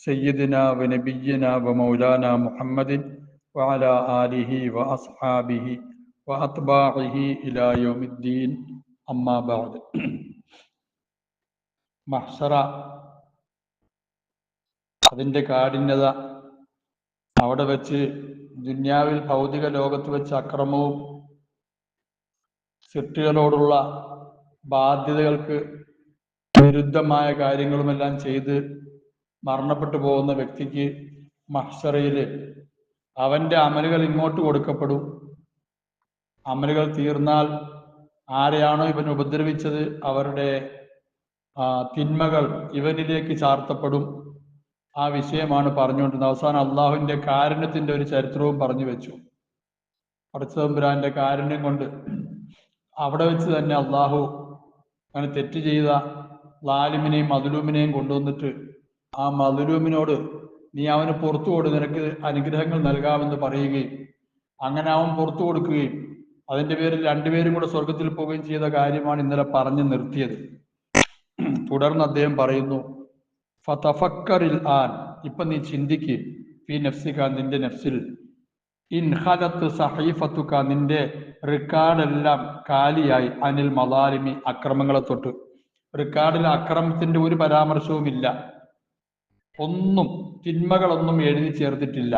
سيدنا ونبينا ومولانا محمد وعلى آله وأصحابه وأتباعه إلى يوم الدين أما بعد محشر അതിൻ്റെ കാഠിന്യത അവിടെ വെച്ച് ദുന്യാവിൽ ഭൗതിക ലോകത്ത് വെച്ച് അക്രമവും സൃഷ്ടികളോടുള്ള ബാധ്യതകൾക്ക് വിരുദ്ധമായ കാര്യങ്ങളുമെല്ലാം ചെയ്ത് മരണപ്പെട്ടു പോകുന്ന വ്യക്തിക്ക് മഹ്ഷറയിൽ അവന്റെ അമലുകൾ ഇങ്ങോട്ട് കൊടുക്കപ്പെടും. അമലുകൾ തീർന്നാൽ ആരെയാണോ ഇവൻ ഉപദ്രവിച്ചത് അവരുടെ തിന്മകൾ ഇവനിലേക്ക് ചാർത്തപ്പെടും. ആ വിഷയമാണ് പറഞ്ഞുകൊണ്ടിരുന്നത്. അവസാനം അള്ളാഹുവിന്റെ കാരുണ്യത്തിന്റെ ഒരു ചരിത്രവും പറഞ്ഞു വെച്ചു. പടച്ചതമ്പുരാന്റെ കാരുണ്യം കൊണ്ട് അവിടെ വെച്ച് തന്നെ അള്ളാഹു അങ്ങനെ തെറ്റ് ചെയ്ത ലാലിമിനെയും മധുലൂമിനെയും കൊണ്ടുവന്നിട്ട് ആ മധുരൂമിനോട് നീ അവന് പുറത്തു കൊടു നിനക്ക് അനുഗ്രഹങ്ങൾ നൽകാമെന്ന് പറയുകയും അങ്ങനെ അവൻ പുറത്തു കൊടുക്കുകയും അതിന്റെ പേരിൽ രണ്ടുപേരും കൂടെ സ്വർഗത്തിൽ പോവുകയും ചെയ്ത കാര്യമാണ് ഇന്നലെ പറഞ്ഞു നിർത്തിയത്. തുടർന്ന് അദ്ദേഹം പറയുന്നു ഫതഫക്കറിൽ ആൻ. ഇപ്പൊ നീ ചിന്തിക്ക് ഫി നഫ്സിക നിന്റെ നഫ്സിൽ. ഇൻഹലത്ത് സഹീഫത്തുക നിന്റെ റിക്കാർഡെല്ലാം കാലിയായി. അനിൽ മലാലിമി അക്രമങ്ങളെ തൊട്ട്. റിക്കാർഡിൽ അക്രമത്തിന്റെ ഒരു പരാമർശവും ഇല്ല ഒന്നും തിന്മകളൊന്നും എഴുതി ചേർത്തിട്ടില്ല.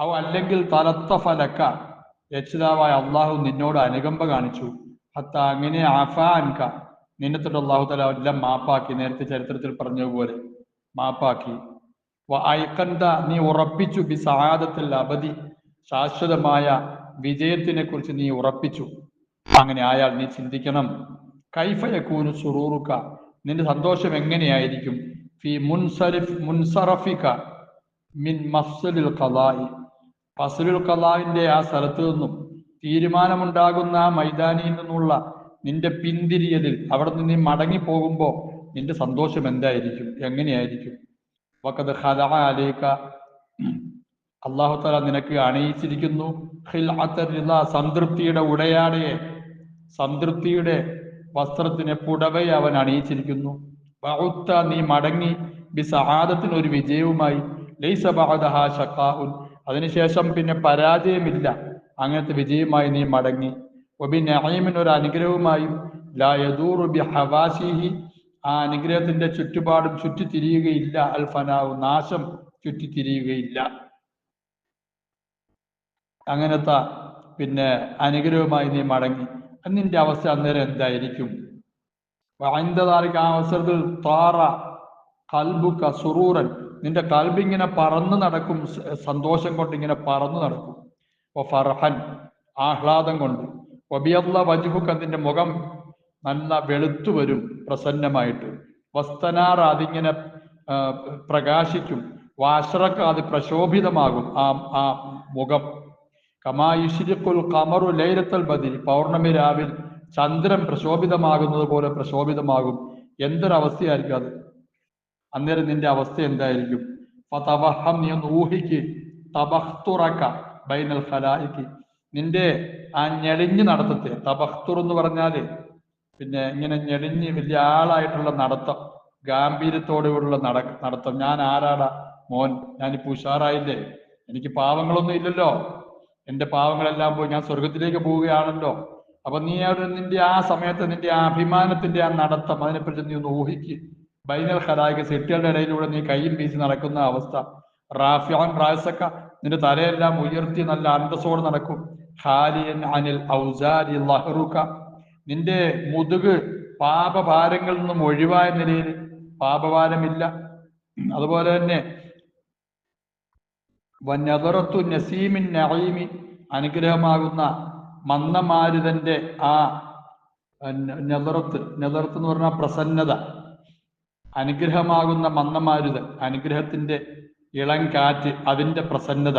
അവ അല്ലെങ്കിൽ തലത്ത ഫലക്ക. രക്ഷിതാവായ അള്ളാഹു നിന്നോട് അനുകമ്പ കാണിച്ചു. ഹത്ത അങ്ങനെ ആഫാ അൻക. അള്ളാഹു തല എല്ലാം മാപ്പാക്കി. നേരത്തെ ചരിത്രത്തിൽ പറഞ്ഞതുപോലെ മാപ്പാക്കി. അയക്കണ്ട നീ ഉറപ്പിച്ചു. ബി സഹാദത്തിൽ അവധി ശാശ്വതമായ വിജയത്തിനെ കുറിച്ച് നീ ഉറപ്പിച്ചു. അങ്ങനെ ആയാൽ നീ ചിന്തിക്കണം. കൈഫയക്കൂനു സുറൂറുക്ക. നിന്റെ സന്തോഷം എങ്ങനെയായിരിക്കും? ഫി മുൻസരിഫ് മുൻസറഫിക മിൻ മഫ്സലിൽ ഖലായി ഫസലുൽ ഖലാവിന്റെ ആ സ്ഥലത്തു നിന്നും തീരുമാനമുണ്ടാകുന്ന ആ മൈതാനിയിൽ നിന്നുള്ള നിന്റെ പിന്തിരിയതിൽ അവിടെ നിന്ന് നീ മടങ്ങി പോകുമ്പോൾ നിന്റെ സന്തോഷം എന്തായിരിക്കും? എങ്ങനെയായിരിക്കും? വക്കത് ഹല അലൈക. അള്ളാഹു തആല നിനക്ക് അണിയിച്ചിരിക്കുന്നു. സംതൃപ്തിയുടെ ഉടയാടയെ സംതൃപ്തിയുടെ വസ്ത്രത്തിന് പുടവയെ അവൻ അണിയിച്ചിരിക്കുന്നു. ബഉത്ത നീ മടങ്ങി ബി സഹാദത്തിന് ഒരു വിജയവുമായി. ലൈസ ബഅദഹാ ശഖാഉൻ. അതിനുശേഷം പിന്നെ പരാജയമില്ല. അങ്ങനത്തെ വിജയമായി നീ മടങ്ങി. ഒബി നഈമിൻ ഒരു അനുഗ്രഹവുമായും ലാ യദൂറു ബി ഹവാസിഹി ആ അനുഗ്രഹത്തിന്റെ ചുറ്റുപാടും ചുറ്റിത്തിരിയുകയില്ല. അൽ ഫനാവ് നാശം ചുറ്റിത്തിരിയുകയില്ല. അങ്ങനത്തെ പിന്നെ അനുഗ്രഹവുമായി നീ മടങ്ങി. നിന്റെ അവസ്ഥ അന്നേരം എന്തായിരിക്കും? വായ്ന്തതാർക്ക് ആ അവസരത്തിൽ താറ കൽബുക്ക സുറൂറൻ നിന്റെ കൽബിങ്ങനെ പറന്നു നടക്കും സന്തോഷം കൊണ്ട് ഇങ്ങനെ പറന്നു നടക്കും. ഓ ഫർഹൻ ആഹ്ലാദം കൊണ്ട്. ഒബിയല്ല വജുഹുക്ക നിന്റെ മുഖം നല്ല വെളുത്തു വരും പ്രസന്നമായിട്ട്. വസ്തനാർ അതിങ്ങനെ പ്രകാശിക്കും. വാശ്രക്ക അത് പ്രശോഭിതമാകും ആ ആ മുഖം. കമായുഷിരിക്കുൽ കമറു ലൈലത്തൽ ബദിരി പൗർണമി രാവിൽ ചന്ദ്രൻ പ്രശോഭിതമാകുന്നത് പോലെ പ്രശോഭിതമാകും. എന്തൊരവസ്ഥയായിരിക്കും അത്? അന്നേരം നിന്റെ അവസ്ഥ എന്തായിരിക്കും? ഫതവഹം നീ ഒന്ന് ഊഹിക്ക് തബഖ്തുറക ബൈനൽ ഫലായിക്ക് നിന്റെ ആ ഞെളിഞ്ഞു നടത്തത്തെ തബഖ്തുർ എന്ന് പറഞ്ഞാൽ പിന്നെ ഇങ്ങനെ ഞെളിഞ്ഞ് വലിയ ആളായിട്ടുള്ള നടത്തം ഗാംഭീര്യത്തോടുകൂടിയുള്ള നട നടത്തം. ഞാൻ ആരാടാ മോൻ? ഞാനിപ്പോ ഉഷാറായില്ലേ? എനിക്ക് പാവങ്ങളൊന്നും ഇല്ലല്ലോ. എന്റെ പാവങ്ങളെല്ലാം പോയി ഞാൻ സ്വർഗത്തിലേക്ക് പോവുകയാണല്ലോ. അപ്പൊ നീ അവിടെ നിന്റെ ആ സമയത്ത് നിന്റെ ആ അഭിമാനത്തിന്റെ ആ നടത്തം അതിനെപ്പറ്റി നീ ഒന്ന് ഊഹിക്ക്. ബൈനൽ ഖലായിക സെറ്റുകളുടെ ഇടയിലൂടെ നീ കൈയും വീശി നടക്കുന്ന അവസ്ഥ. റാഫിയാൻ റാസക്ക നിന്റെ തലയെല്ലാം ഉയർത്തി നല്ല അന്തസ്സോടെ നടക്കും. ഹാലിയൻ അനിൽ ഔസാരി ലഹറുക്ക. നിന്റെ മുതുക് പാപഭാരങ്ങളിൽ നിന്നും ഒഴിവായ നിലയിൽ പാപഭാരമില്ല. അതുപോലെ തന്നെ വനദറത്തു നസീമിൻ നഈമി അനുഗ്രഹമാകുന്ന മന്ദമാരുതന്റെ ആ നെതറത്ത് നെതറത്ത് എന്ന് പറഞ്ഞാൽ പ്രസന്നത അനുഗ്രഹമാകുന്ന മന്ദമാരുതൻ അനുഗ്രഹത്തിന്റെ ഇളം കാറ്റ് അതിന്റെ പ്രസന്നത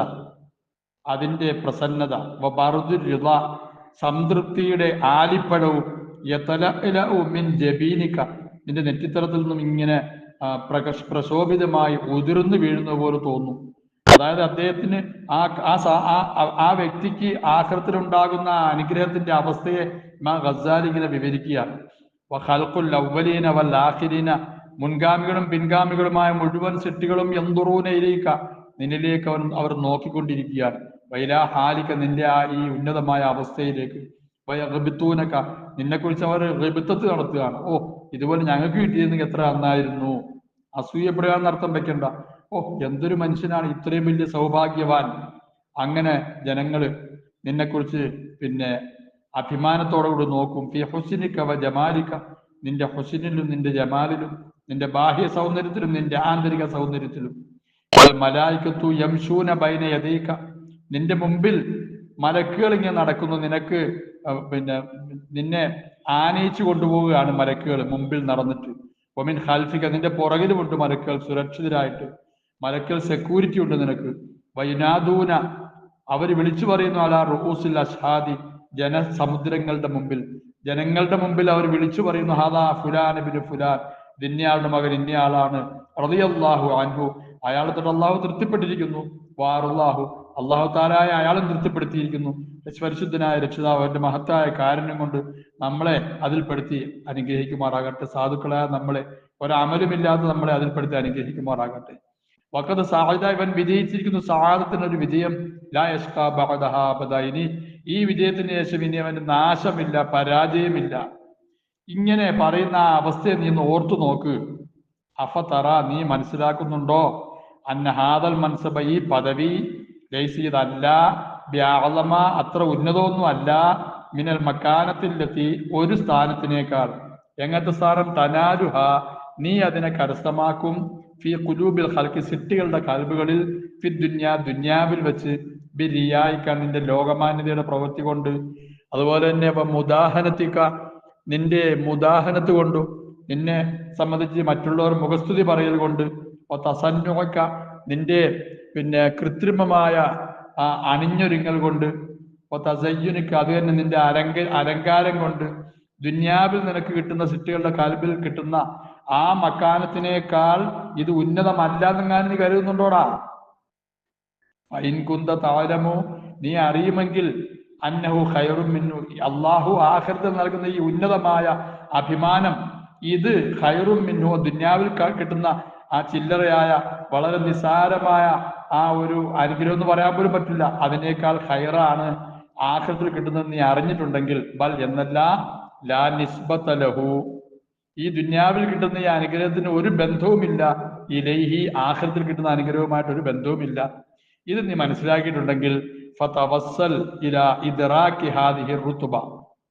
അതിന്റെ പ്രസന്നത. ബറുദുരിത സംതൃപ്തിയുടെ ആലിപ്പഴവും ജബീനിക്ക നിന്റെ നെറ്റിത്തറത്തിൽ നിന്നും ഇങ്ങനെ പ്രകശ് പ്രശോഭിതമായി ഉതിർന്നു വീഴുന്ന പോലെ തോന്നും. അതായത് അദ്ദേഹത്തിന് ആ ആ വ്യക്തിക്ക് ആഹൃത്തിലുണ്ടാകുന്ന അനുഗ്രഹത്തിന്റെ അവസ്ഥയെ മാ ഗസാലി ഇങ്ങനെ വഖൽഖുൽ അവ്വലീന വൽ മുൻഗാമികളും പിൻഗാമികളുമായ മുഴുവൻ സിട്ടികളും എന്തുറൂനെ ഇരിക്ക നിന്നിലേക്ക് അവർ അവർ നോക്കിക്കൊണ്ടിരിക്കുകയാണ്. വൈലാ ഹാലിക്ക നിന്റെ ആ ഈ ഉന്നതമായ അവസ്ഥയിലേക്ക്. വയബിത്തൂനക്ക നിന്നെ കുറിച്ച് അവർ റിബിത്തത്ത് നടത്തുകയാണ്. ഓ ഇതുപോലെ ഞങ്ങൾക്ക് കിട്ടിയിരുന്നെങ്കിൽ എത്ര നന്നായിരുന്നു. അസൂയപ്പെടുക എന്നർത്ഥം വെക്കണ്ട. ഓ എന്തൊരു മനുഷ്യനാണ്. ഇത്രയും വലിയ സൗഭാഗ്യവാൻ. അങ്ങനെ ജനങ്ങൾ നിന്നെക്കുറിച്ച് പിന്നെ അഭിമാനത്തോടെ കൂടി നോക്കും. ഫി ഹുസിനിക്കവ ജമാലിക്ക നിന്റെ ഹുസിനിലും നിന്റെ ജമാലിലും നിന്റെ ബാഹ്യ സൗന്ദര്യത്തിലും നിന്റെ ആന്തരിക സൗന്ദര്യത്തിലും. മലായിക്കത്തു യംശൂന ബൈന യതീക്ക നിന്റെ മുമ്പിൽ മലക്കുകൾ ഇങ്ങനെ നടക്കുന്നു. നിനക്ക് പിന്നെ നിന്നെ ആനയിച്ചു കൊണ്ടുപോവുകയാണ് മലക്കുകൾ മുമ്പിൽ നടന്നിട്ട്. ഒമിൻ ഹാൽഫിക്ക നിന്റെ പുറകിലുമുണ്ട് മലക്കുകൾ സുരക്ഷിതരായിട്ട്. മലക്കുകൾ സെക്യൂരിറ്റി ഉണ്ട് നിനക്ക്. വൈനാദൂന അവർ വിളിച്ചു പറയുന്നു അല റുഹൂസിൽ അഷാദി ജനസമുദ്രങ്ങളുടെ മുമ്പിൽ. ജനങ്ങളുടെ മുമ്പിൽ അവർ വിളിച്ചു പറയുന്നു ഹാദാ ഫുലാൻ ബിൻ ഫുലാൻ. ഇന്നയാളുടെ മകൻ ഇന്നയാളാണ്. റളിയല്ലാഹു അൻഹു. അയാളെ തൊട്ട് അള്ളാഹു തൃപ്തിപ്പെട്ടിരിക്കുന്നു. വാറുല്ലാഹു. അള്ളാഹു താലായ അയാളും തൃപ്തിപ്പെടുത്തിയിരിക്കുന്നു. പരിശുദ്ധനായ രക്ഷിതാവ് അവന്റെ മഹത്തായ കാരണം കൊണ്ട് നമ്മളെ അതിൽപ്പെടുത്തി അനുഗ്രഹിക്കുമാറാകട്ടെ. സാധുക്കളായ നമ്മളെ ഒരമലുമില്ലാതെ നമ്മളെ അതിൽപ്പെടുത്തി അനുഗ്രഹിക്കുമാറാകട്ടെ. വക്കത് സാഹിദ ഇവൻ വിജയിച്ചിരിക്കുന്നു. സാഹത്തിന് ഒരു വിജയം. ഇനി ഈ വിജയത്തിന് ശേഷം ഇനി അവന് നാശമില്ല പരാജയമില്ല. ഇങ്ങനെ പറയുന്ന ആ അവസ്ഥയെ നീ ഒന്ന് ഓർത്തു നോക്ക്. അഫ തറ നീ മനസ്സിലാക്കുന്നുണ്ടോ? അന്നഹാദൽ മൻസബ ഈ പദവി ലൈസിയതല്ല വ്യാളമ അത്ര ഉന്നതമൊന്നും അല്ല മിനൽ മക്കാനത്തിലെത്തി ഒരു സ്ഥാനത്തിനേക്കാൾ. എങ്ങനത്തെ സ്ഥാനം തനാരുഹ. നീ അതിനെ കരസ്ഥമാക്കും. ഫി കുലൂബിൽ ഹൽക്കി സിറ്റികളുടെ കൽബുകളിൽ ഫി ദുന്യാ ദുന്യാവിൽ വെച്ച് ബി റിയായിക്ക നിന്റെ ലോകമാന്യതയുടെ പ്രവൃത്തി കൊണ്ട്. അതുപോലെ തന്നെ ഇപ്പം മുദാഹനത്തിക്ക നിന്റെ മുദാഹനത്ത് കൊണ്ടും. നിന്നെ സംബന്ധിച്ച് മറ്റുള്ളവർ മുഖസ്തുതി പറയൽ കൊണ്ട്. തസന്നുക്ക നിന്റെ പിന്നെ കൃത്രിമമായ അണിഞ്ഞൊരുങ്ങൽ കൊണ്ട്. തസയ്യുനിക്ക് അത് തന്നെ നിന്റെ അലങ്ക അലങ്കാരം കൊണ്ട്. ദുന്യാവിൽ നിനക്ക് കിട്ടുന്ന സിറ്റുകളുടെ കാൽബിൽ കിട്ടുന്ന ആ മക്കാനത്തിനേക്കാൾ ഇത് ഉന്നതമല്ലാതെങ്ങാനും നീ കരുതുന്നുണ്ടോടാ? കുന്ത താരമോ നീ അറിയുമെങ്കിൽ അന്നഹു ഖൈറും മിന്നു. അള്ളാഹു ആഖിറത്തിൽ നൽകുന്ന ഈ ഉന്നതമായ അഭിമാനം ഇത് ഖൈറും മിന്നു. ദുന്യാവിൽ കിട്ടുന്ന ആ ചില്ലറയായ വളരെ നിസാരമായ ആ ഒരു അനുഗ്രഹം എന്ന് പറയാൻ പോലും പറ്റില്ല. അതിനേക്കാൾ ഖൈറാണ് ആഖിറത്തിൽ കിട്ടുന്നത് നീ അറിഞ്ഞിട്ടുണ്ടെങ്കിൽ ബൽ എന്നല്ല ലാ നിസ്ബത്ത ലഹു. ഈ ദുന്യാവിൽ കിട്ടുന്ന ഈ അനുഗ്രഹത്തിന് ഒരു ബന്ധവുമില്ല ഈ ലൈഹി ആഖിറത്തിൽ കിട്ടുന്ന അനുഗ്രഹവുമായിട്ട് ഒരു ബന്ധവുമില്ല. ഇത് നീ മനസ്സിലാക്കിയിട്ടുണ്ടെങ്കിൽ ഫതവസ്സൽ ഇദ്റാക്കി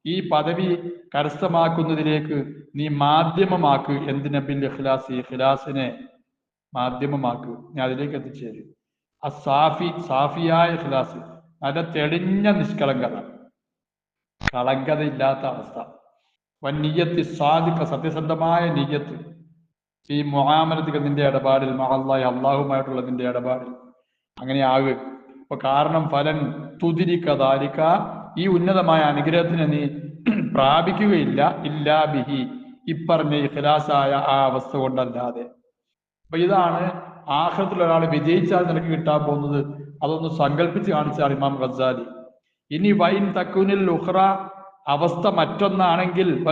ഈ പദവി കരസ്ഥമാക്കുന്നതിലേക്ക് നീ മാധ്യമമാക്ക്. എന്തിനെ ഇഖ്ലാസ്? ഇഖ്ലാസിനെ മാധ്യമമാക്ക്. നീ അതിലേക്ക് എത്തിച്ചേരും. ആ സാഫി സാഫിയായ ഇഖ്ലാസ്. നല്ല തെളിഞ്ഞ നിഷ്കളങ്കത. കളങ്കതയില്ലാത്ത അവസ്ഥ. വൻ നീയത്തി സാധിക്ക സത്യസന്ധമായ നീയത്ത്. ഈ മുഹാമലത്തിക്ക് നിന്റെ ഇടപാടിൽ മഹല്ലായി അള്ളാഹുമായിട്ടുള്ള നിന്റെ ഇടപാടിൽ. അങ്ങനെ ആകുക അപ്പൊ കാരണം ഫലൻ തുതിരിക്കതാലിക്ക ഈ ഉന്നതമായ അനുഗ്രഹത്തിന് നീ പ്രാപിക്കുകയില്ല. ഇല്ലാ ബിഹി. ഇപ്പറഞ്ഞ ഇഖലാസായ ആ അവസ്ഥ കൊണ്ടല്ലാതെ. അപ്പൊ ഇതാണ് ആഹ്ലത്തിൽ ഒരാൾ വിജയിച്ചാൽ നിനക്ക് കിട്ടാൻ പോകുന്നത്. അതൊന്ന് സങ്കല്പിച്ച് കാണിച്ചാൽ ഇമാം ഖസാലി ഇനി വൈൻ തക്കുനിൽ ഉഹ്റ അവസ്ഥ മറ്റൊന്നാണെങ്കിൽ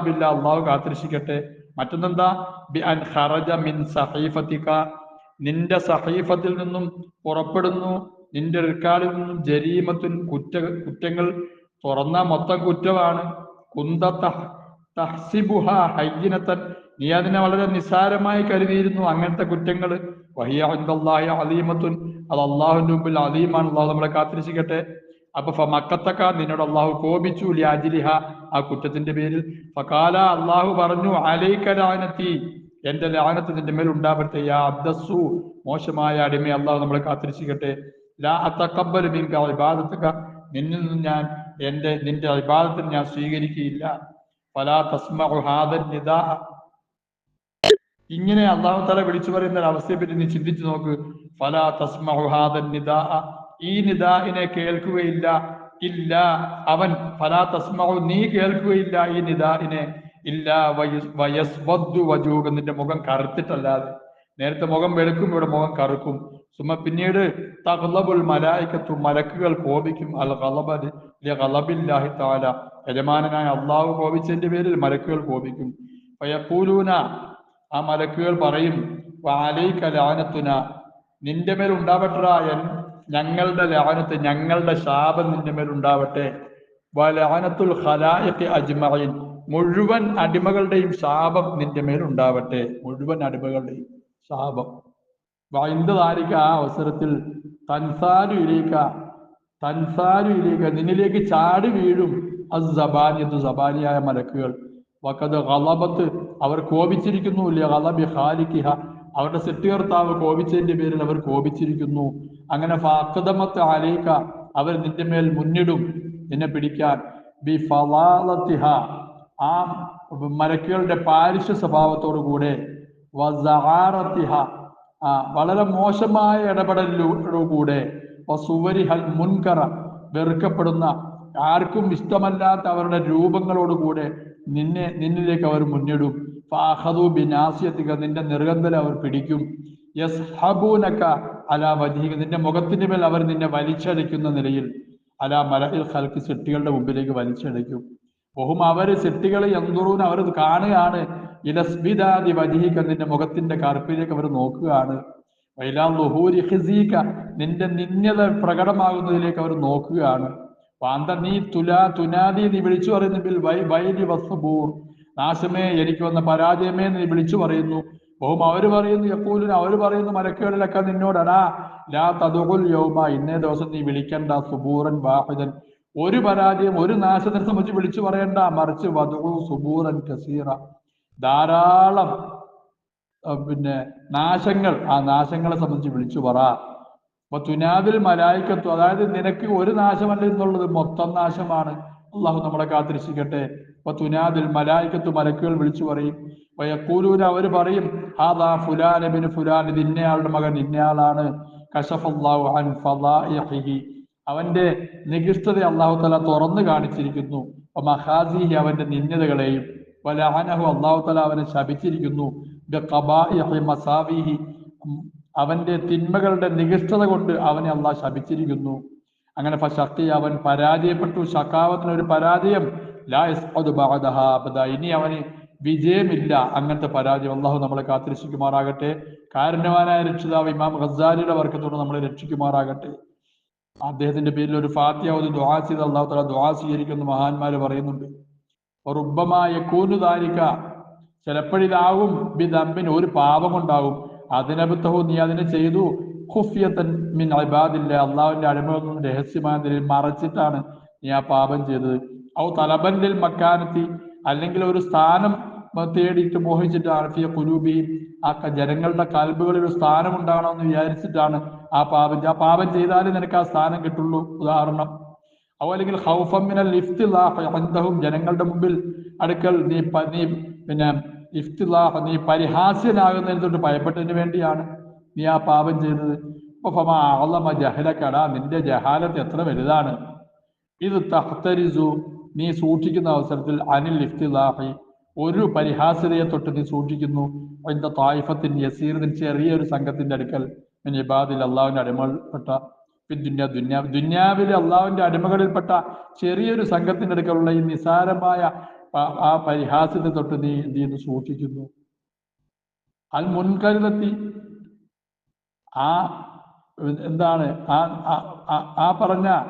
ബില്ല അള്ളാഹു കാത്തിരിക്കട്ടെ മറ്റൊന്നെന്താ? ബി അൻ ഖറജ മിൻ സഹീഫത്തിക. നിന്റെ സഹീഫത്തിൽ നിന്നും പുറപ്പെടുന്നു. നിന്റെ റിക്കാർഡിൽ നിന്നും ജരീമത്തുൻ കുറ്റ കുറ്റങ്ങൾ തുറന്ന മൊത്തം കുറ്റമാണ്. കുന്ത തഹ്- തഹ്സിബുഹ ഹയ്യിനത്തൻ. നീ അതിനെ വളരെ നിസ്സാരമായി കരുതിയിരുന്നു അങ്ങനത്തെ കുറ്റങ്ങൾ വഹിയ അലീമത്തുൻ. അത് അള്ളാഹുവിന്റെ മുമ്പിൽ അലീമാണ്. അള്ളാഹു നമ്മളെ കാത്തിരിച്ചിക്കട്ടെ അപ്പൊ ഫമക്കത്തക്ക നിന്നോട് അള്ളാഹു കോപിച്ചു ലാജിലിഹ ആ കുറ്റത്തിന്റെ പേരിൽ. ഫകാല അള്ളാഹു പറഞ്ഞു അലൈക്ക എന്റെ ലാനത്ത് നിന്റെ മേൽ ഉണ്ടാവട്ടെ യാ അബ്ദസ്സു. മോശമായ അടിമ അള്ളാഹു നമ്മളെ കാത്തിരിച്ചിക്കട്ടെ ലാ അത്തക്കബൽ മിങ്ക ഇബാദത്തക്ക നിന്നിൽ നിന്ന് ഞാൻ എന്റെ നിന്റെ ഇബാദത്തിന് ഞാൻ സ്വീകരിക്കുകയില്ല. ഫലാ തസ്മ നിദാ. ഇങ്ങനെ അള്ളാഹു തല വിളിച്ചു പറയുന്ന ഒരു അവസ്ഥയെ പറ്റി നീ ചിന്തിച്ചു നോക്ക്. ഫലാ തസ്മ നിദാ. ഈ നിദാഹിനെ കേൾക്കുകയില്ല. ഇല്ല അവൻ ഫലാ തസ്മഉ നീ കേൾക്കുകയില്ല ഈ നിദാഹിനെ. ഇല്ല വയസ് വജൂഹ് നിന്റെ മുഖം കറുത്തിട്ടല്ലാതെ. നേരത്തെ മുഖം വെളുക്കും ഇവിടെ മുഖം കറുക്കും. സുമ പിന്നീട് തകലബുൽ മലായിക്കത്തു മലക്കുകൾ കോപിക്കും. അൽ ഗളബില്ലാഹി താല യജമാനായ അള്ളാഹു കോപിച്ചതിന്റെ പേരിൽ മലക്കുകൾ കോപിക്കും. പയപ്പൂലൂന ആ മലക്കുകൾ പറയും വാലൈ കലാനത്തുന നിന്റെ മേൽ ഉണ്ടാവട്ടെ ഞങ്ങളുടെ ലാനത്ത് ഞങ്ങളുടെ ശാപം നിന്റെ മേൽ ഉണ്ടാവട്ടെ. വലാനത്തുൽ ഖലായിഖി അജ്മഈൻ. മുഴുവൻ അടിമകളുടെയും ശാപം നിന്റെ മേൽ ഉണ്ടാവട്ടെ. മുഴുവൻ അടിമകളുടെയും ശാപം. വൈന്ദതാരിക ആ അവസരത്തിൽ തൻസാരു ഇലേക്ക തൻസാരു ഇലേക്ക നിന്നിലേക്ക് ചാടി വീഴും അത് സബാനിയത്ത് സബാനിയായ മലക്കുകൾ. വക്കത് ഗളബത്ത് അവർ കോപിച്ചിരിക്കുന്നു. ഇല്ല ഗളബി ഹാലിക്കിഹ അവരുടെ സൃഷ്ടികർത്താവ് കോപിച്ചതിന്റെ പേരിൽ അവർ കോപിച്ചിരിക്കുന്നു. അങ്ങനെ ഫാക്കദമത്ത് ആലേക്ക അവർ നിന്റെ മേൽ മുന്നിടും നിന്നെ പിടിക്കാൻ. ബി ഫലാലത്തിഹ ആ മരക്കുകളുടെ പാരിശ സ്വഭാവത്തോടു കൂടെ. വസാറത്തിഹ വളരെ മോശമായ ഇടപെടലിലൂടെ സുവരിഹൽ മുൻകറ വെറുക്കപ്പെടുന്ന ആർക്കും ഇഷ്ടമല്ലാത്ത അവരുടെ രൂപങ്ങളോട് കൂടെ നിന്നെ നിന്നിലേക്ക് അവർ മുന്നിടും. ഫാഹദു ബിനാസിയത്തിക നിന്റെ നിർഗന്ധല അവർ പിടിക്കും. യസ്ഹബൂനക അലാ വജീക നിന്റെ മുഖത്തിന്റെ മേൽ അവർ നിന്നെ വലിച്ചടിക്കുന്ന നിലയിൽ അല മലഹിൽ ഹൽക്ക് സിട്ടികളുടെ മുമ്പിലേക്ക് വലിച്ചടിക്കും. ബഹും അവർ സിട്ടികളെ എന്തുറൂൻ അവർ കാണുകയാണ്. ഇലസ്ബിദാദി വജീക നിന്റെ മുഖത്തിന്റെ കറുപ്പിലേക്ക് അവർ നോക്കുകയാണ്. വൈലാ ലുഹൂരി നിന്റെ നിന്യത പ്രകടമാകുന്നതിലേക്ക് അവർ നോക്കുകയാണ്. വാന്ത നീ തുലാ തുനാദി നീ വിളിച്ചു പറയുന്നു ബിൽ വൈ വൈരി വസ്ബൂർ നാശമേ എനിക്ക് വന്ന പരാജയമേ നീ വിളിച്ചു പറയുന്നു. ബഹും അവർ പറയുന്നു യക്കൂലിന് അവർ പറയുന്നു മരക്കേടിലൊക്കെ നിന്നോടടാ ലാ തതുകുൽ യോമ ഇന്നേ ദിവസം നീ വിളിക്കണ്ട സുബൂറൻ വാഹിദൻ. ഒരു പരാജയം ഒരു നാശത്തെ സംബന്ധിച്ച് വിളിച്ചു പറയണ്ട മറിച്ച് വധു സുബൂറൻ കസീറ. ധാരാളം പിന്നെ നാശങ്ങൾ ആ നാശങ്ങളെ സംബന്ധിച്ച് വിളിച്ചു പറ. അപ്പൊ തുനാദിൽ മലായിക്കത്തു അതായത് നിനക്ക് ഒരു നാശമല്ല എന്നുള്ളത് മൊത്തം നാശമാണ്. അള്ളാഹു നമ്മളെ കാത്തിരിച്ചിരിക്കട്ടെ അപ്പൊ തുനാദിൽ മലായിക്കത്തു മലക്കുകൾ വിളിച്ചു പറയും. വയക്കൂലൂര് അവർ പറയും ഹാദാ ഫുലാൻ ബിൻ ഫുലാൻ ഇത് ഇന്നയാളുടെ മകൻ ഇന്നയാളാണ്. കശഫല്ലാഹു അൻ അവന്റെ നികൃഷ്ടത അള്ളാഹു തല തുറന്നു കാണിച്ചിരിക്കുന്നു. മഹാസിഹി അവന്റെ നിന്യതകളെയും വലഹനഹു അള്ളാഹു തല അവനെ ശപിച്ചിരിക്കുന്നു. മസാവിഹി. അവന്റെ തിന്മകളുടെ നികൃഷ്ടത കൊണ്ട് അവനെ അള്ളാഹ് ശപിച്ചിരിക്കുന്നു. അങ്ങനെ ശക്തി അവൻ പരാജയപ്പെട്ടു. ശക്കാവത്തിന് ഒരു പരാജയം. ലാ ഇനി അവന് വിജയമില്ല. അങ്ങനത്തെ പരാജയം അള്ളാഹു നമ്മളെ കാത്തിരക്ഷിക്കുമാറാകട്ടെ. കാരണവാനായ രക്ഷിതാവ് ഇമാം ഖസാലിയുടെ വർക്കത്തോട് നമ്മളെ രക്ഷിക്കുമാറാകട്ടെ. അദ്ദേഹത്തിന്റെ പേരിൽ ഒരു ഫാത്തിയ ഒരു ദുആ അള്ളാഹു തല ദുആ സ്വീകരിക്കുന്ന മഹാന്മാര് പറയുന്നുണ്ട്. റുബമായ കൂനുതാരിക്ക ബി ബിദമ്പിന് ഒരു പാപം കൊണ്ടാവും അതിനബുദ്ധവും നീ അതിനെ ചെയ്തു. ഖുഫിയത്തൻ മിൻ അബാദില്ല അള്ളാഹുവിന്റെ അടിമകളിൽ നിന്ന് രഹസ്യമായ നിലയിൽ മറച്ചിട്ടാണ് നീ ആ പാപം ചെയ്തത്. ഔ തലബന്റെ മക്കാനത്തി. അല്ലെങ്കിൽ ഒരു സ്ഥാനം തേടിയിട്ട് മോഹിച്ചിട്ട് അർഫിയ കുലൂബി ആ ജനങ്ങളുടെ കൽബുകളിൽ ഒരു സ്ഥാനം ഉണ്ടാകണം എന്ന് വിചാരിച്ചിട്ടാണ് ആ പാപം ആ പാപം ചെയ്താലേ നിനക്ക് ആ സ്ഥാനം കിട്ടുള്ളൂ. ഉദാഹരണം അല്ലെങ്കിൽ ഹൗഫമ്മിനൽ ഇഫ്തിലാഹ് ജനങ്ങളുടെ മുമ്പിൽ അടുക്കൽ നീ നീ പിന്നെ ഇഫ്തിലാഹ് നീ പരിഹാസ്യനാകുന്നതിന് തൊട്ട് ഭയപ്പെട്ടതിന് വേണ്ടിയാണ് നീ ആ പാപം ചെയ്തത്. ജഹലക്കട നിന്റെ ജഹാലത്ത് എത്ര വലുതാണ്. ഇത് തഹ്തരിസു നീ സൂക്ഷിക്കുന്ന അവസരത്തിൽ അനിൽ ഇഫ്തിലാഹി ഒരു പരിഹാസ്യതയെ തൊട്ട് നീ സൂക്ഷിക്കുന്നു. അതിന്റെ തായിഫത്തിൻ ചെറിയ ചെറിയൊരു സംഘത്തിന്റെ അടുക്കൽ. മിൻ ഇബാദിൽ അള്ളാഹുവിന്റെ അടിമകൾപ്പെട്ട ദുന്യ ദുന്യാ ദുന്യാവിലെ അള്ളാഹുവിന്റെ അടിമകളിൽപ്പെട്ട ചെറിയൊരു സംഘത്തിന്റെ അടുക്കലുള്ള ഈ നിസാരമായ ആ- പരിഹാസത്തെ തൊട്ട് നീ എന്ത് ചെയ്യുന്നു സൂക്ഷിക്കുന്നു. അൽ മുൻകരുതത്തി ആ എന്താണ് ആ- ആ പറഞ്ഞ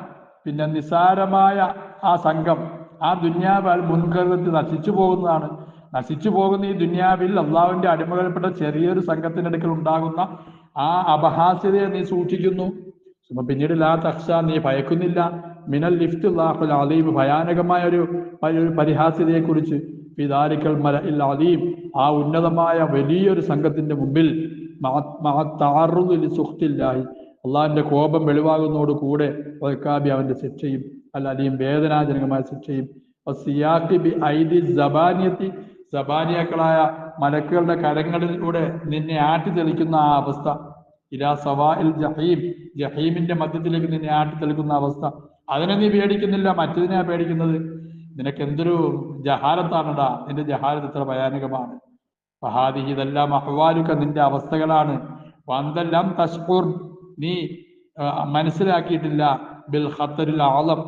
പിന്നെ നിസാരമായ ആ സംഘം ആ ദുന്യാവ് മുൻകരുതത്തിൽ നശിച്ചു പോകുന്നതാണ്. നശിച്ചു പോകുന്ന ഈ ദുന്യാവിൽ അള്ളാഹുവിന്റെ അടിമകൾപ്പെട്ട ചെറിയൊരു സംഘത്തിന്റെ അടുക്കൽ ഉണ്ടാകുന്ന ആ അപഹാസ്യതയെ നീ സൂക്ഷിക്കുന്നു. പിന്നീട് ലാ തക്ഷ നീ ഭയക്കുന്നില്ല. മിനൽ ലിഫ്റ്റ് ലാഹുൽ അലീം ഭയാനകമായ ഒരു പരിഹാസ്യതയെ കുറിച്ച് പിതാരിക്കൽ മല ഇൽ അലീം ആ ഉന്നതമായ വലിയൊരു സംഘത്തിന്റെ മുമ്പിൽ. സുഖ്തില്ലാഹി അള്ളാഹിന്റെ കോപം വെളിവാകുന്നതോട് കൂടെ വൈക്കാബി അവന്റെ ശിക്ഷയും അല്ല അലീം വേദനാജനകമായ ശിക്ഷയും. സിയാഖി ഐദി ജബാനിയത്തി ജബാനിയാക്കളായ മലക്കുകളുടെ കരങ്ങളിലൂടെ നിന്നെ ആട്ടി തെളിക്കുന്ന ആ അവസ്ഥ. ഇലാ സവാഇൽ ജഹീം ജഹീമിന്റെ മധ്യത്തിലേക്ക് നിന്നെ ആട്ടി തെളിക്കുന്ന അവസ്ഥ. അതിനെ നീ പേടിക്കുന്നില്ല മറ്റതിനെയാ പേടിക്കുന്നത്? നിനക്ക് എന്തൊരു ജഹാലത്താണടാ നിന്റെ ജഹാലത്ത് ഇത്ര ഭയാനകമാണ്. ഫഹാദി ഇതെല്ലാം അഹ്വാലുക്ക നിന്റെ അവസ്ഥകളാണ്. വന്തെല്ലാം തഷ്കൂർ നീ മനസ്സിലാക്കിയിട്ടില്ല. ബിൽ ഖത്തറിൽ ആളം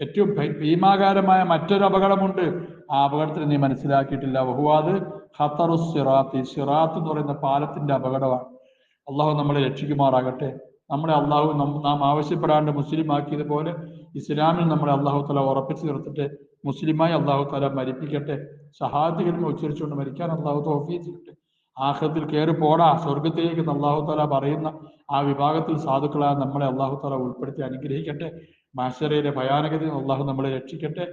ഏറ്റവും ഭീമാകാരമായ മറ്റൊരു അപകടമുണ്ട്. ആ അപകടത്തിന് നീ മനസ്സിലാക്കിയിട്ടില്ല. ബഹുവാദ് ഖത്തറു സിറാത്ത്. സിറാത്ത് എന്ന് പറയുന്ന പാലത്തിന്റെ അപകടമാണ്. അള്ളാഹു നമ്മളെ രക്ഷിക്കുമാറാകട്ടെ. നമ്മളെ അള്ളാഹു നാം ആവശ്യപ്പെടാണ്ട് മുസ്ലിം ആക്കിയതുപോലെ ഇസ്ലാമിൽ നമ്മളെ അള്ളാഹു തല ഉറപ്പിച്ചു നിർത്തിട്ട് മുസ്ലിമായി അള്ളാഹു തല മരിപ്പിക്കട്ടെ. സഹാദികളും ഉച്ചരിച്ചുകൊണ്ട് മരിക്കാൻ അള്ളാഹു തോഫീ ചെയ്യട്ടെ. ആഹ്ലത്തിൽ കയറി പോടാ. സ്വർഗത്തിലേക്ക് അള്ളാഹു തല പറയുന്ന ആ വിഭാഗത്തിൽ സാധുക്കളായ നമ്മളെ അള്ളാഹു തല ഉൾപ്പെടുത്തി അനുഗ്രഹിക്കട്ടെ. മാഷറയിലെ ഭയാനകതയിൽ അള്ളാഹു നമ്മളെ രക്ഷിക്കട്ടെ.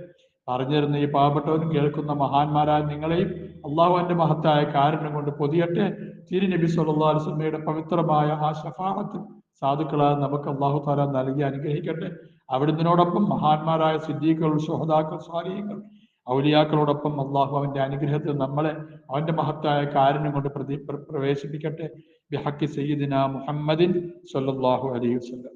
പറഞ്ഞു തരുന്ന ഈ പാവപ്പെട്ടവരും കേൾക്കുന്ന മഹാന്മാരായ നിങ്ങളെയും അള്ളാഹുവിന്റെ മഹത്തായ കാരണം കൊണ്ട് പൊതിയട്ടെ. തിരുനബി നബി സല്ലല്ലാഹു അലൈഹി വസല്ലമയുടെ പവിത്രമായ ആ ഷഫാഅത്ത് സാധുക്കളായ നമുക്ക് അള്ളാഹു താല നൽകി അനുഗ്രഹിക്കട്ടെ. അവിടുന്നതിനോടൊപ്പം മഹാന്മാരായ സിദ്ദീഖുകൾ സുഹദാക്കൾ സ്വാലീഹങ്ങൾ ഔലിയാക്കളോടൊപ്പം അള്ളാഹു അവന്റെ അനുഗ്രഹത്തിൽ നമ്മളെ അവന്റെ മഹത്തായ കാരുണ്യം കൊണ്ട് പ്രതി പ്രവേശിപ്പിക്കട്ടെ. ബിഹക്കി സയ്യിദിന മുഹമ്മദിൻ സല്ലാഹു അലൈഹി വസല്ലം.